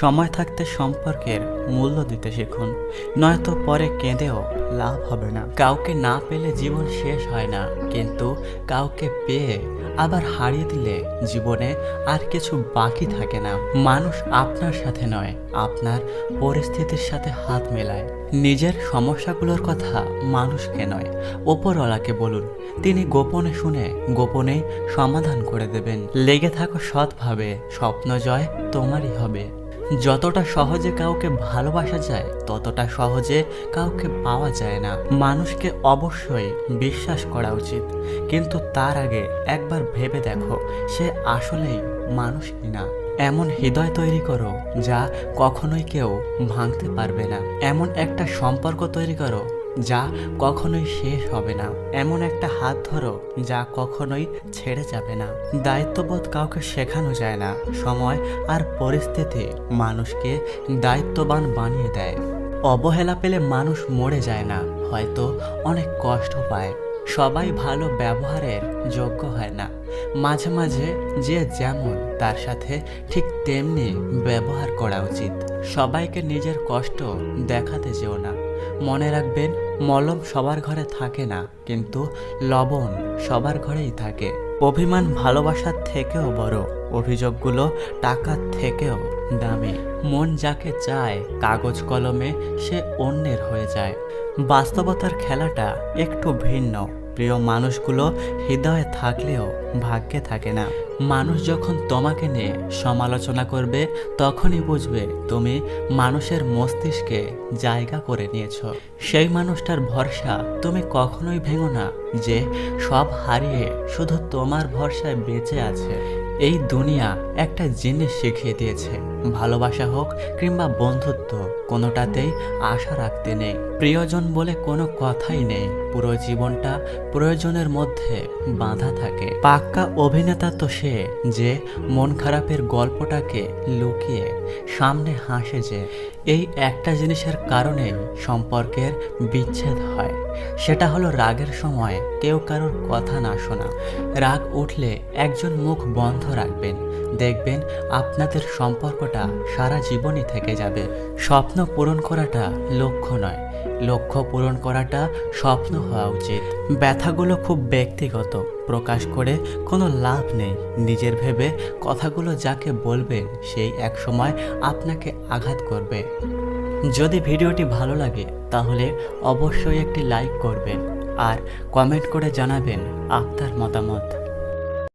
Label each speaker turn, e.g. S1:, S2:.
S1: সময় থাকতে সম্পর্কের মূল্য দিতে শিখুন। নয়তো পরে কেঁদেও লাভ হবে না। কাউকে না পেলে জীবন শেষ হয় না, কিন্তু কাউকে পেয়ে আবার হারিয়ে দিলে জীবনে আর কিছু বাকি থাকে না। মানুষ আপনার সাথে নয়, আপনার পরিস্থিতির সাথে হাত মেলায়। নিজের সমস্যাগুলোর কথা মানুষকে নয় ওপরওয়ালাকে বলুন। তিনি গোপনে শুনে গোপনেই সমাধান করে দেবেন। লেগে থাকো সৎভাবে, স্বপ্ন জয় তোমারই হবে। যতটা সহজে কাউকে ভালোবাসা যায়, ততটা সহজে কাউকে পাওয়া যায় না। মানুষকে অবশ্যই বিশ্বাস করা উচিত। কিন্তু তার আগে একবার ভেবে দেখো, সে আসলেই মানুষ কিনা। এমন হৃদয় তৈরি করো যা কখনোই কেউ ভাঙতে পারবে না। এমন একটা সম্পর্ক তৈরি করো যা কখনোই শেষ হবে না। এমন একটা হাত ধরো যা কখনোই ছেড়ে যাবে না। দায়িত্ববোধ কাউকে শেখানো যায় না। সময় আর পরিস্থিতি মানুষকে দায়িত্ববান বানিয়ে দেয়। অবহেলা পেলে মানুষ মরে যায় না, হয়তো অনেক কষ্ট পায়। সবাই ভালো ব্যবহারের যোগ্য হয় না। মাঝে মাঝে যে যেমন তার সাথে ঠিক তেমনি ব্যবহার করা উচিত। সবাইকে নিজের কষ্ট দেখাতে যেও না। মনে রাখবেন, মলম সবার ঘরে থাকে না, কিন্তু লবণ সবার ঘরেই থাকে। অভিমান ভালোবাসার থেকেও বড়, অভিযোগগুলো টাকার থেকেও দামি। মন যাকে চায় কাগজ কলমে সে অন্যের হয়ে যায়। বাস্তবতার খেলাটা একটু ভিন্ন। প্রিয় মানুষগুলো হৃদয়ে থাকলেও ভাগ্যে থাকে না। মানুষ যখন তোমাকে নিয়ে সমালোচনা করবে, তখনই বুঝবে তুমি মানুষের মস্তিষ্কে জায়গা করে নিয়েছ। সেই মানুষটার ভরসা তুমি কখনোই ভেঙো না যে সব হারিয়ে শুধু তোমার ভরসায় বেঁচে আছে। এই দুনিয়া একটা জিনিস শিখিয়ে দিয়েছে, ভালোবাসা হোক কিংবা বন্ধুত্ব, কোনোটাতেই আশা রাখতে নেই। প্রিয়জন বলে কোনো কথাই নেই। পুরো জীবনটা প্রয়োজনের মধ্যে বাঁধা থাকে। পাক্কা অভিনেতা তো সে যে মন খারাপের গল্পটাকে লুকিয়ে সামনে হাসে যে, এই একটা জিনিসের কারণে সম্পর্কের বিচ্ছেদ হয়। সেটা হলো রাগের সময় কেউ কারোর কথা না শোনা। রাগ উঠলে একজন মুখ বন্ধ রাখবেন। দেখবেন আপনাদের সম্পর্কটা সারা জীবনই থেকে যাবে। স্বপ্ন পূরণ করাটা লক্ষ্য নয়। লক্ষ্য পূরণ করাটা স্বপ্ন হওয়া উচিত। ব্যথাগুলো খুব ব্যক্তিগত, প্রকাশ করে কোনো লাভ নেই। নিজের ভেবে কথাগুলো যাকে বলবেন সেই এক সময় আপনাকে আঘাত করবে। যদি ভিডিওটি ভালো লাগে, তাহলে অবশ্যই একটি লাইক করবেন আর কমেন্ট করে জানাবেন আপনার মতামত।